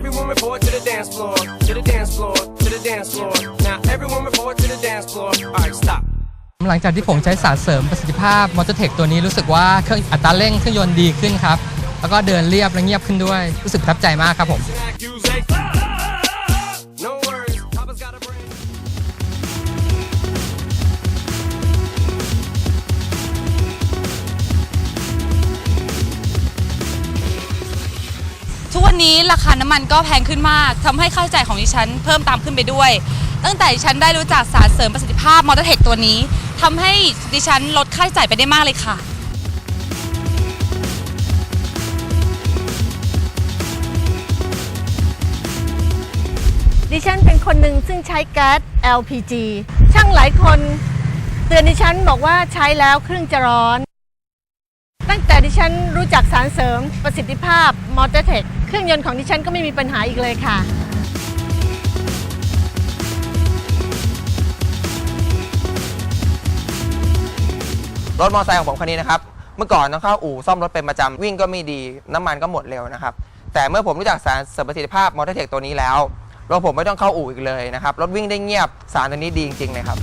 Everyone report to the dance floor, to the dance floor, to the dance floor. Now everyone report to the dance floor. All right, stop. หลังจากที่ผมใช้สารเสริมประสิทธิภาพมอเตอร์เทคตัวนี้รู้สึกว่าเครื่องอัตราเร่งเครื่องยนต์ดีขึ้นครับ แล้วก็เดินเรียบและเงียบขึ้นด้วย รู้สึกประทับใจมากครับผม นี้ราคาน้ำมันก็แพงขึ้นมากทำให้ค่าใช้จ่ายของดิฉันเพิ่มตามขึ้นไปด้วย ตั้งแต่ดิฉันได้รู้จักสารเสริมประสิทธิภาพมอเตอร์เทคตัวนี้ทำให้ดิฉันลดค่าใช้จ่ายไปได้มากเลยค่ะ ดิฉันเป็นคนหนึ่งซึ่งใช้แก๊ส LPG ช่างหลายคน เตือนดิฉันบอกว่าใช้แล้วเครื่องจะร้อน แต่ดิฉันรู้จักสารเสริมประสิทธิภาพมอเตอร์เทคเครื่องยนต์ของดิฉันก็ไม่มีปัญหาอีกเลยค่ะ รถมอเตอร์ไซค์ของผมคันนี้นะครับ เมื่อก่อนต้องเข้าอู่ซ่อมรถเป็นประจำวิ่งก็ไม่ดี น้ำมันก็หมดเร็วนะครับ แต่เมื่อผมรู้จักสารเสริมประสิทธิภาพมอเตอร์เทคตัวนี้แล้วรถผมไม่ต้องเข้าอู่อีกเลยนะครับรถวิ่งได้เงียบสารตัวนี้ดีจริงๆเลยครับ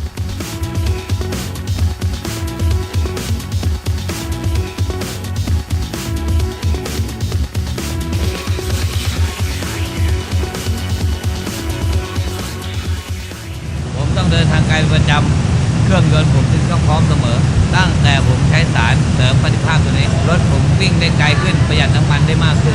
ต้องเดินทางไกลเป็นประจำเครื่องยนต์ผมจึงต้องพร้อมเสมอ ตั้งแต่ผมใช้สารเสริมประสิทธิภาพตัวนี้รถผมวิ่งได้ไกลขึ้นประหยัดน้ำมันได้มากขึ้น